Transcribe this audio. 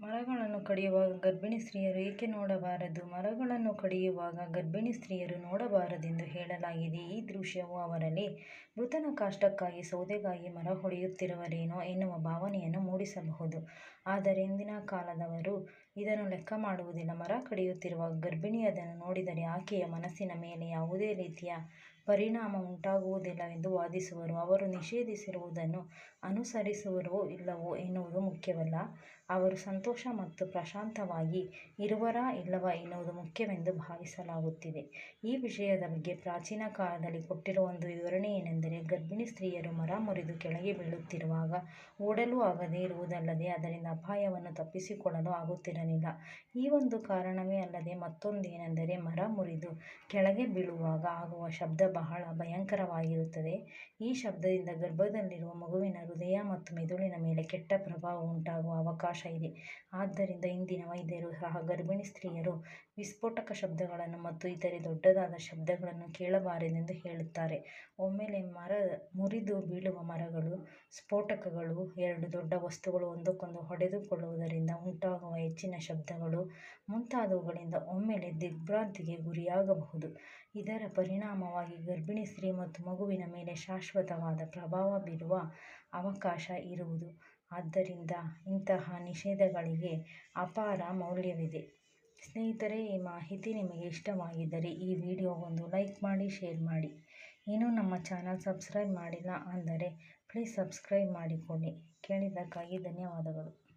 ಮರಗಳನ್ನು ಕಡಿಯುವಾಗ ಗರ್ಭಿಣಿ ಸ್ತ್ರೀಯರು ಏಕೆ ನೋಡಬಾರದು ಮರಗಳನ್ನು ಕಡಿಯುವಾಗ ಗರ್ಭಿಣಿ ಸ್ತ್ರೀಯರು ನೋಡಬಾರದೆಂದು ಹೇಳಲಾಗಿದೆ. ಈ ದೃಶ್ಯವು ಅವರಲ್ಲಿ ಮೃತನ ಕಾಷ್ಟಕ್ಕಾಗಿ ಸೌದೆಗಾಗಿ ಮರ ಹೊಡೆಯುತ್ತಿರುವರೇನೋ ಎನ್ನುವ ಭಾವನೆಯನ್ನು ಮೂಡಿಸಬಹುದು. ಆದರೆ ಇಂದಿನ ಕಾಲದವರು ಇದನ್ನು ಲೆಕ್ಕ ಮಾಡುವುದಿಲ್ಲ. ಮರ ಕಡಿಯುತ್ತಿರುವ ಗರ್ಭಿಣಿಯರನ್ನು ನೋಡಿದರೆ ಆಕೆಯ ಮನಸ್ಸಿನ ಮೇಲೆ ಯಾವುದೇ ರೀತಿಯ ಪರಿಣಾಮ ಉಂಟಾಗುವುದಿಲ್ಲವೆಂದು ವಾದಿಸುವರು. ಅವರು ನಿಷೇಧಿಸಿರುವುದನ್ನು ಅನುಸರಿಸುವರೋ ಇಲ್ಲವೋ ಎನ್ನುವುದು ಮುಖ್ಯವಲ್ಲ, ಅವರು ಸಂತೋಷ ಮತ್ತು ಪ್ರಶಾಂತವಾಗಿ ಇರುವರಾ ಇಲ್ಲವಾ ಎನ್ನುವುದು ಮುಖ್ಯವೆಂದು ಭಾವಿಸಲಾಗುತ್ತಿದೆ. ಈ ವಿಷಯದ ಬಗ್ಗೆ ಪ್ರಾಚೀನ ಕಾಲದಲ್ಲಿ ಕೊಟ್ಟಿರುವ ಒಂದು ವಿವರಣೆ ಏನೆಂದರೆ, ಗರ್ಭಿಣಿ ಸ್ತ್ರೀಯರು ಮರ ಮುರಿದು ಕೆಳಗೆ ಬೀಳುತ್ತಿರುವಾಗ ಓಡಲೂ ಆಗದೆ ಇರುವುದಲ್ಲದೆ ಅದರಿಂದ ಅಪಾಯವನ್ನು ತಪ್ಪಿಸಿಕೊಳ್ಳಲು ಆಗುತ್ತಿರಲಿಲ್ಲ. ಈ ಒಂದು ಕಾರಣವೇ ಅಲ್ಲದೆ ಮತ್ತೊಂದೇನೆಂದರೆ ಮರ ಮುರಿದು ಕೆಳಗೆ ಬೀಳುವಾಗ ಆಗುವ ಶಬ್ದ ಬಹಳ ಭಯಂಕರವಾಗಿರುತ್ತದೆ. ಈ ಶಬ್ದದಿಂದ ಗರ್ಭದಲ್ಲಿರುವ ಮಗುವಿನ ಹೃದಯ ಮತ್ತು ಮೆದುಳಿನ ಮೇಲೆ ಕೆಟ್ಟ ಪ್ರಭಾವ ಉಂಟಾಗುವ ಅವಕಾಶ ಇದೆ. ಆದ್ದರಿಂದ ಇಂದಿನ ವೈದ್ಯರು ಸಹ ಗರ್ಭಿಣಿ ಸ್ತ್ರೀಯರು ವಿಸ್ಫೋಟಕ ಶಬ್ದಗಳನ್ನು ಮತ್ತು ಇತರೆ ದೊಡ್ಡದಾದ ಶಬ್ದಗಳನ್ನು ಕೇಳಬಾರದೆಂದು ಹೇಳುತ್ತಾರೆ. ಒಮ್ಮೆಲೆ ಮರ ಮುರಿದು ಬೀಳುವ ಮರಗಳು, ಸ್ಫೋಟಕಗಳು, ಎರಡು ದೊಡ್ಡ ವಸ್ತುಗಳು ಒಂದಕ್ಕೊಂದು ಹೊಡೆದುಕೊಳ್ಳುವುದರಿಂದ ಉಂಟಾಗುವ ಹೆಚ್ಚಿನ ಶಬ್ದಗಳು ಮುಂತಾದವುಗಳಿಂದ ಒಮ್ಮೆಲೇ ದಿಗ್ಭ್ರಾಂತಿಗೆ ಗುರಿಯಾಗಬಹುದು. ಇದರ ಪರಿಣಾಮವಾಗಿ ಗರ್ಭಿಣಿ ಸ್ತ್ರೀ ಮತ್ತು ಮಗುವಿನ ಮೇಲೆ ಶಾಶ್ವತವಾದ ಪ್ರಭಾವ ಬೀರುವ ಅವಕಾಶ ಇರುವುದು. ಆದ್ದರಿಂದ ಇಂತಹ ನಿಷೇಧಗಳಿಗೆ ಅಪಾರ ಮೌಲ್ಯವಿದೆ. ಸ್ನೇಹಿತರೆ ಈ ಮಾಹಿತಿ ನಿಮಗೆ ಇಷ್ಟವಾಗಿದ್ದರೆ ಈ ವಿಡಿಯೋಗೊಂದು ಲೈಕ್ ಮಾಡಿ, ಶೇರ್ ಮಾಡಿ. ಇನ್ನೂ ನಮ್ಮ ಚಾನಲ್ ಸಬ್ಸ್ಕ್ರೈಬ್ ಮಾಡಿಲ್ಲ ಅಂದರೆ ಪ್ಲೀಸ್ ಸಬ್ಸ್ಕ್ರೈಬ್ ಮಾಡಿಕೊಳ್ಳಿ. ಕೇಳಿದ್ದಕ್ಕಾಗಿ ಧನ್ಯವಾದಗಳು.